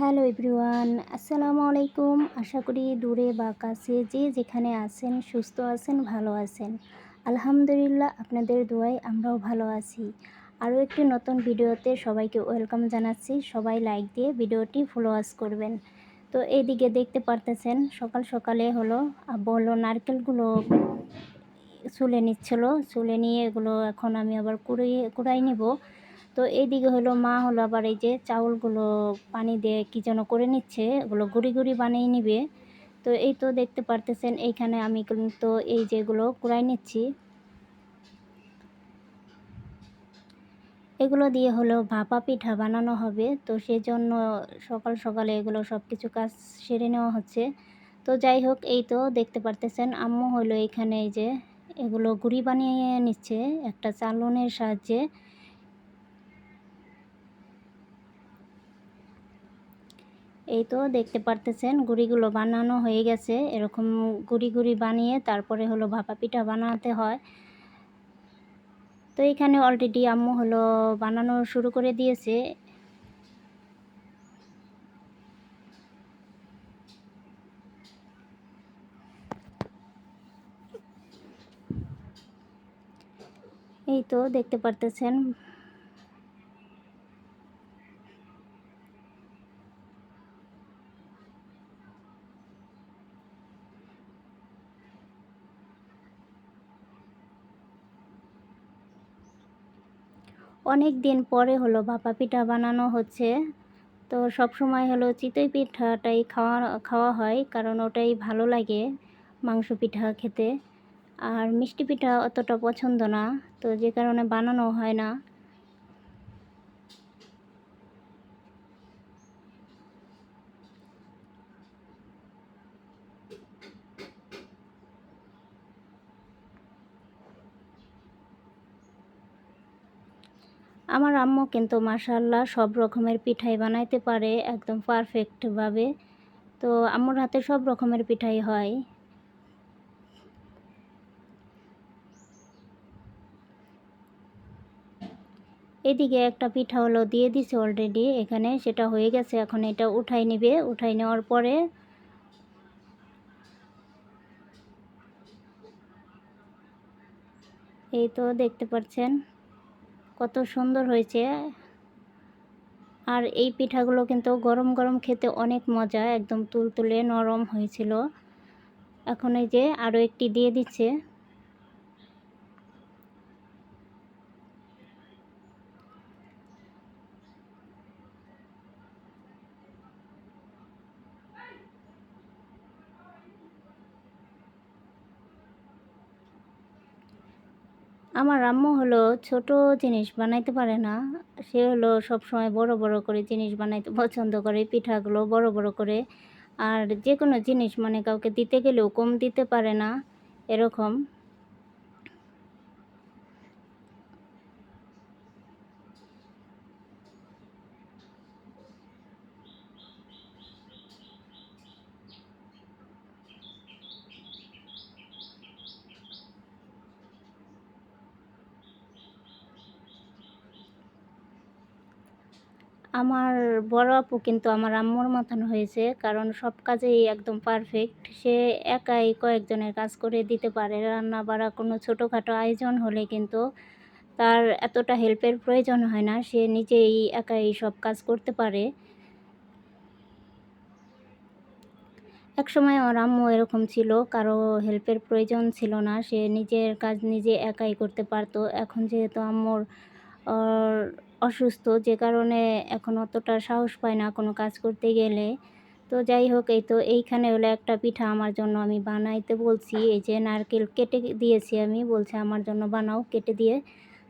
Hello everyone, আসসালামু আলাইকুম। আশা করি দূরে বা কাছে যে যেখানে আছেন সুস্থ আছেন, ভালো আছেন। আলহামদুলিল্লাহ আপনাদের দোয়ায় আমরাও ভালো আছি। আরও একটি নতুন ভিডিওতে সবাইকে ওয়েলকাম জানাচ্ছি। সবাই লাইক দিয়ে ভিডিওটি ফলোয়ার্স করবেন। তো এইদিকে দেখতে পারতেছেন, সকাল সকালে হলো হলো নারকেলগুলো চুলে নিচ্ছিল। চুলে নিয়ে এগুলো এখন আমি আবার কুড়িয়ে, কুড়াই নিব। তো এইদিকে হলো মা হলো আবার এই যে চাউলগুলো পানি দিয়ে কী যেন করে নিচ্ছে এগুলো গুড়ি গুড়ি বানিয়ে নিবে। তো এই তো দেখতে পারতেছেন, এইখানে আমি কিন্তু এই যেগুলো কুড়াই নিচ্ছি। এগুলো দিয়ে হলো ভাপা পিঠা বানানো হবে, তো সেজন্য সকাল সকালে এগুলো সব কিছু কাজ সেরে নেওয়া হচ্ছে। তো যাই হোক, এই তো দেখতে পারতেছেন, আম্মু হলো এখানে এই যে এগুলো গুড়ি বানিয়ে নিচ্ছে একটা চালনের সাহায্যে। এই তো দেখতে পারতেছেন গুড়িগুলো বানানো হয়ে গেছে। এরকম গুড়ি গুড়ি বানিয়ে তারপরে হলো ভাপা পিঠা বানাতে হয়। তো এখানে অলরেডি আম্মু হলো বানানো শুরু করে দিয়েছে। এই তো দেখতে পারতেছেন অনেক দিন পরে হলো, ভাপা পিঠা বানানো হচ্ছে। তো সব সময় হলো চিতই পিঠাটাই খাওয়া খাওয়া হয়, কারণ ওটাই ভালো লাগে মাংস পিঠা খেতে। আর মিষ্টি পিঠা অতটা পছন্দ না, তো যে কারণে বানানো হয় না। আমার আম্মু কিন্তু মাসাল্লাহ সব রকমের পিঠাই বানাইতে পারে একদম পারফেক্টভাবে তো আম্মুর হাতে সব রকমের পিঠাই হয়। এদিকে একটা পিঠা হলো দিয়ে দিছে অলরেডি এখানে সেটা হয়ে গেছে, এখন এটা উঠাই নিবে, উঠাই নেওয়ার পরে এই তো দেখতে পাচ্ছেন। কত সুন্দর হয়েছে। আর এই পিঠাগুলো কিন্তু গরম গরম খেতে অনেক মজা, একদম তুলতুলে নরম হয়েছিল। এখন এই যে আরও একটি দিয়ে দিচ্ছে। আমার আম্মু হলো ছোট জিনিস বানাইতে পারে না। সে হলো সব সময় বড় বড় করে জিনিস বানাইতে পছন্দ করে, পিঠাগুলো বড় বড় করে। আর যে কোনো জিনিস মানে কাউকে দিতে গেলেও কম দিতে পারে না, এরকম। আমার বড় আপু কিন্তু আমার আম্মুর মতন হয়েছে, কারণ সব কাজেই একদম পারফেক্ট সে একাই কয়েকজনের কাজ করে দিতে পারে রান্না বাড়া কোনো ছোটোখাটো আয়োজন হলে কিন্তু তার এতটা হেল্পের প্রয়োজন হয় না, সে নিজেই একাই সব কাজ করতে পারে। এক সময় আমার আম্মু এরকম ছিল, কারও হেল্পের প্রয়োজন ছিল না, সে নিজের কাজ নিজে একাই করতে পারতো। এখন যেহেতু আম্মুর অসুস্থ, যে কারণে এখন অতটা সাহস পায় না কোনো কাজ করতে গেলে। তো যাই হোক, এই তো এইখানে হলো একটা পিঠা আমার জন্য আমি বানাইতে বলছি। এই যে নারকেল কেটে দিয়েছি আমি, বলছে আমার জন্য বানাও কেটে দিয়ে।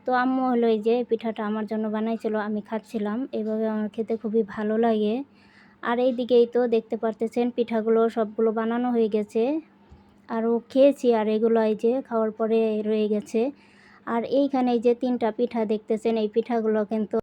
তো আম্মু হলো এই যে পিঠাটা আমার জন্য বানাইছিল, আমি খাচ্ছিলাম। এভাবে আমার খেতে খুবই ভালো লাগে। আর এই দিকেই তো দেখতে পারতেছেন পিঠাগুলো সবগুলো বানানো হয়ে গেছে। আরও খেয়েছি আর এগুলো এই যে খাওয়ার পরে রয়ে গেছে। আর এইখানে যে তিনটা পিঠা দেখতেছেন এই পিঠাগুলো কিন্তু